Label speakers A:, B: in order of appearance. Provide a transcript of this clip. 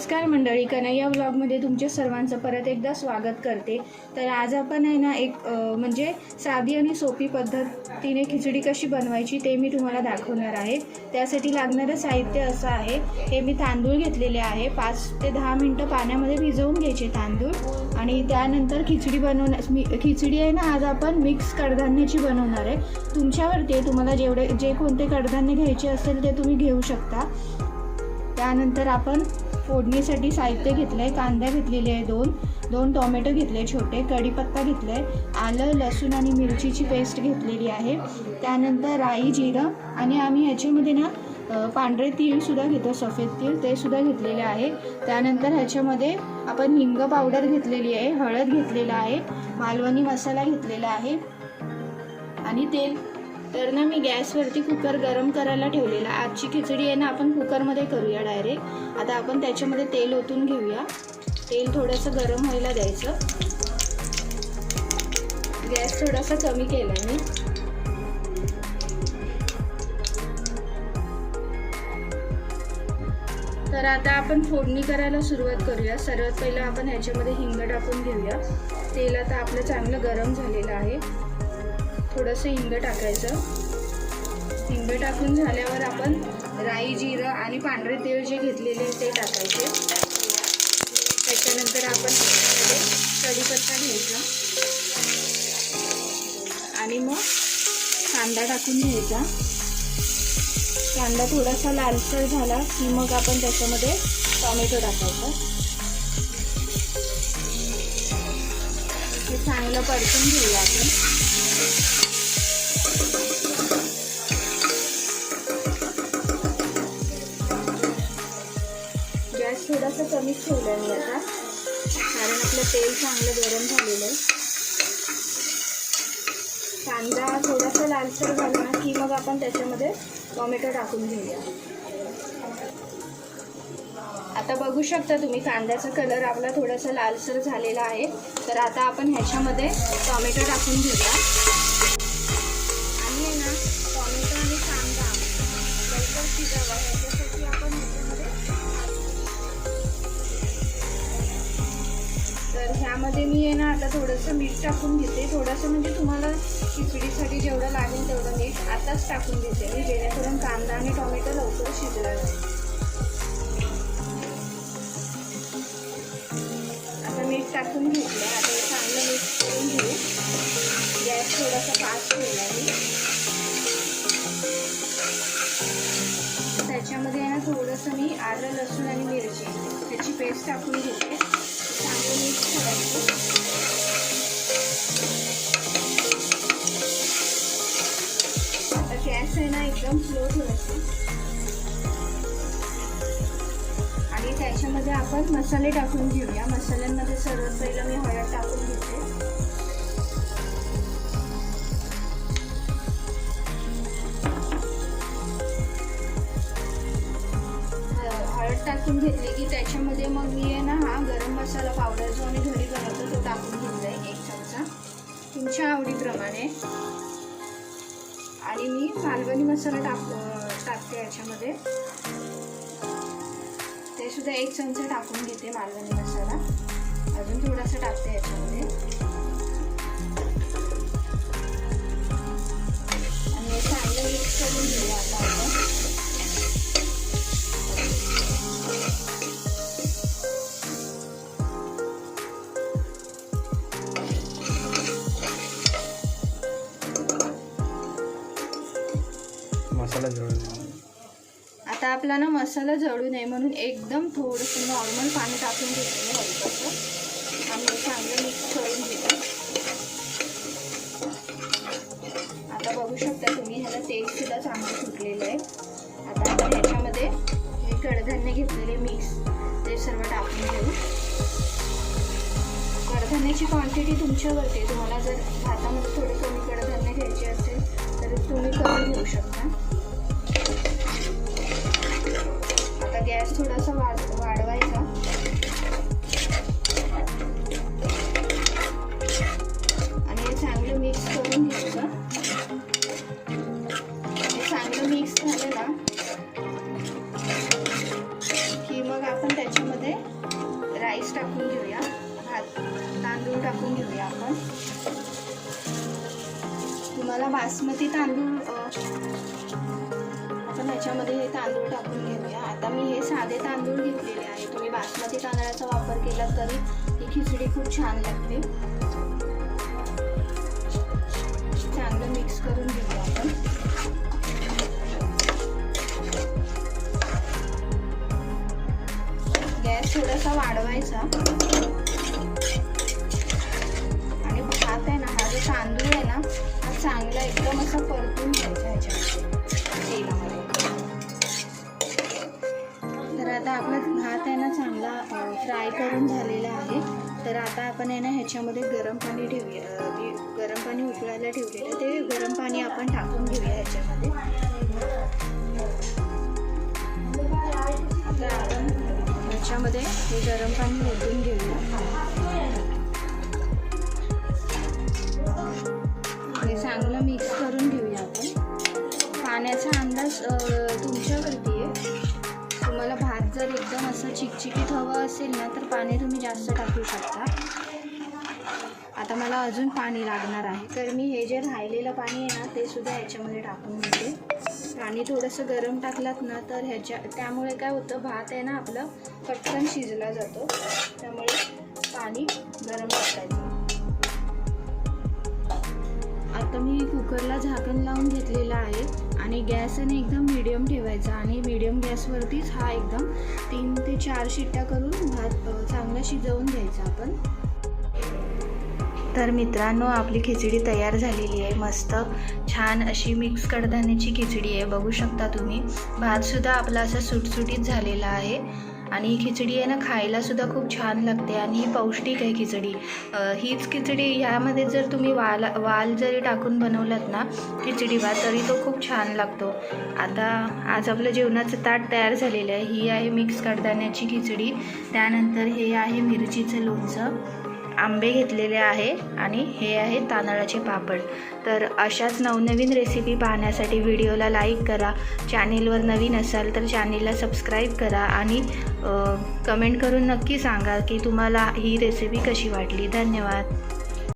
A: नमस्कार मंडळी कन्हैया व्लॉगमध्ये तुमच्या सर्वांचं परत एकदा स्वागत करते. तर आज आपण आहे ना एक म्हणजे साधी आणि सोपी पद्धतीने खिचडी कशी बनवायची ते मी तुम्हाला दाखवणार आहे. त्यासाठी लागणारं साहित्य असं आहे. हे मी तांदूळ घेतलेले आहे. पाच ते दहा मिनटं पाण्यामध्ये भिजवून घ्यायचे तांदूळ. आणि त्यानंतर खिचडी बनवण्या मी खिचडी आहे ना आज आपण मिक्स कडधान्याची बनवणार आहे. तुमच्यावरती आहे, तुम्हाला जेवढे जे कोणते कडधान्य घ्यायचे असेल ते तुम्ही घेऊ शकता. त्यानंतर आपण फोडणीसाठी साहित्य घेतलं आहे कांदा घेतलेले आहे दोन दोन टोमॅटो घेतले छोटे कढीपत्ता घेतलं आहे आलं लसूण आणि मिरचीची पेस्ट घेतलेली आहे. त्यानंतर राई जिरं आणि आम्ही ह्याच्यामध्ये ना पांढरे तीळसुद्धा घेतो सफेद तीळ ते सुद्धा घेतलेले आहे. त्यानंतर ह्याच्यामध्ये आपण हिंग पावडर घेतलेली आहे हळद घेतलेला आहे मालवणी मसाला घेतलेला आहे आणि तेल तर ना मी गॅसवरती कुकर गरम करायला ठेवलेला. आजची खिचडी आहे ना आपण कुकरमध्ये करूया डायरेक्ट आता आपण त्याच्यामध्ये तेल ओतून घेऊया. तेल थोडंसं गरम व्हायला द्यायचं. गॅस थोडासा कमी केला मी. तर आता आपण फोडणी करायला सुरुवात करूया. सर्वात पहिलं आपण ह्याच्यामध्ये हिंग टाकून घेऊया. तेल आता आपलं चांगलं गरम झालेलं आहे. थोडंसं हिंग टाकायचं. हिंग टाकून झाल्यावर आपण राई जिरं आणि पांढरे तेल जे घेतलेले ते टाकायचे. त्याच्यानंतर आपण त्याच्यामध्ये कढीपत्ता घ्यायचा. आणि मग कांदा टाकून घ्यायचा. कांदा थोडासा लालसर झाला की मग आपण त्याच्यामध्ये टॉमॅटो टाकायचा. चांगलं परतून घेऊया आपण. गॅस कमीच ठेवलं मी आता. कारण आपलं तेल चांगलं गरम झालेलं आहे. कांदा थोडासा लालसर झाला ना की मग आपण त्याच्यामध्ये टोमॅटो टाकून घेऊया. आता बघू शकता तुम्ही कांद्याचा कलर आपला थोडासा लालसर झालेला आहे. तर आता आपण ह्याच्यामध्ये टोमॅटो टाकून घेऊया. थोडंसं मीठ टाकून घेते. थोडंसं म्हणजे तुम्हाला खिचडीसाठी जेवढं लागेल तेवढं मीठ आताच टाकून घेते मी जेणेकरून कांदा आणि टोमॅटो लवकर शिजला जाईल आता मीठ टाकून घेतलं. आता हे चांगलं मिक्स करून घेऊ. गॅस थोडासा फास्ट ठेवला मी. त्याच्यामध्ये आहे ना थोडंसं मी आलं लसूण आणि मिरची. त्याची पेस्ट टाकून घेते. आता गॅस आहे ना एकदम स्लो ठेवायचा. आणि त्याच्यामध्ये आपण मसाले टाकून घेऊया. मसाल्यांमध्ये सर्वात पहिलं मी हळद टाकून घेते. हळद टाकून घेतली की त्याच्यामध्ये मग मी मसाला पावडर जो आम्ही घरी बनवतो तो टाकून घेतला आहे एक चमचा. तुमच्या आवडीप्रमाणे. आणि मी मालवणी मसाला टाक टाकते याच्यामध्ये. ते सुद्धा एक चमचा टाकून घेते मालवणी मसाला. अजून थोडासा टाकते याच्यामध्ये.
B: मसाला जळून
A: आता आपला ना मसाला जळू नये म्हणून एकदम थोडंसं नॉर्मल पाणी टाकून घेतलेलं हलकंसं आणि चांगलं मिक्स करून घेतो. आता बघू शकता तुम्ही ह्याला तेलसुद्धा चांगलं सुटलेलं आहे. आता आपण ह्याच्यामध्ये हे कडधान्य घेतलेले मिक्स ते सर्व टाकून घेऊ. कडधान्याची क्वांटिटी तुमच्यावरती आहे. तुम्हाला जर भातामध्ये थोडे कमी कडधान्य घ्यायचे असेल तर तुम्ही कमी घेऊ शकता. गॅस थोडासा वाढवायचा. आणि हे चांगलं मिक्स करून घ्यायचं. हे चांगलं मिक्स झालं ना की मग आपण त्याच्यामध्ये राईस टाकून घेऊया. भात तांदूळ टाकून घेऊया आपण. तुम्हाला बासमती तांदूळ आपण ह्याच्यामध्ये हे तांदूळ टाकून घेऊया. आता मी हे साधे तांदूळ घेतलेले आहे. तुम्ही बासमती तांदळाचा वापर केला तरी ही खिचडी खूप छान लागते. चांगलं मिक्स करून घेऊया आपण. गॅस थोडासा वाढवायचा. आणि भात आहे ना हा जो तांदूळ आहे ना हा चांगला एकदम असा परतून घ्यायचा ह्याच्यामध्ये तेलामध्ये. चांगला फ्राय करून झालेला आहे. तर आता आपण आहे ना ह्याच्यामध्ये गरम पाणी ठेवूया गरम पाणी उकळायला ठेवलेलं ते गरम पाणी आपण टाकून घेऊया ह्याच्यामध्ये. तर आपण ह्याच्यामध्ये हे गरम पाणी ओतून घेऊया. हे चांगलं मिक्स करून घेऊया आपण. पाण्याचा अंदाज तुमच्यावरती आहे. तुम्हाला भात जर एकदम असं चिकचिकीत हवं असेल ना तर पाणी तुम्ही जास्त टाकू शकता. आता मला अजून पाणी लागणार आहे. तर मी हे जे राहिलेलं पाणी आहे ना ते सुद्धा ह्याच्यामध्ये टाकून घेते पाणी थोडंसं गरम टाकलात ना तर ह्याच्या त्यामुळे काय होतं भात आहे ना आपलं पटकन शिजला जातो. त्यामुळे पाणी गरम टाकायचं आता मी कुकरला झाकण लावून घेतलेलं आहे. आणि गॅस आणि एकदम मिडियम ठेवायचा. आणि मिडियम गॅसवरतीच हा एकदम तीन ते चार शिट्ट्या करून भात चांगला शिजवून घ्यायचा आपण. तर मित्रांनो आपली खिचडी तयार झालेली आहे. मस्त छान अशी मिक्स कडधान्याची खिचडी आहे. बघू शकता तुम्ही. भातसुद्धा आपला असा सुटसुटीत झालेला आहे. आणि ही खिचडी आहे ना खायला सुद्धा खूप छान लागते आणि ही पौष्टिक आहे खिचडी. हीच खिचडी ह्यामध्ये जर तुम्ही वाल वाल जरी टाकून बनवलात ना खिचडी भात तरी तो खूप छान लागतो. आता आज आपलं जेवणाचं ताट तयार झालेलं आहे. ही आहे मिक्स कडधान्याची खिचडी. त्यानंतर हे आहे मिरचीचं लोणचं. आंबे घेतलेले आहे आणि हे आहे तांदळाचे पापड. तर अशाच नवनवीन रेसिपी पाहण्यासाठी व्हिडिओला लाईक करा. चॅनेलवर नवीन असाल तर चॅनेलला सबस्क्राईब करा आणि कमेंट करून नक्की सांगा की तुम्हाला ही रेसिपी कशी वाटली. धन्यवाद.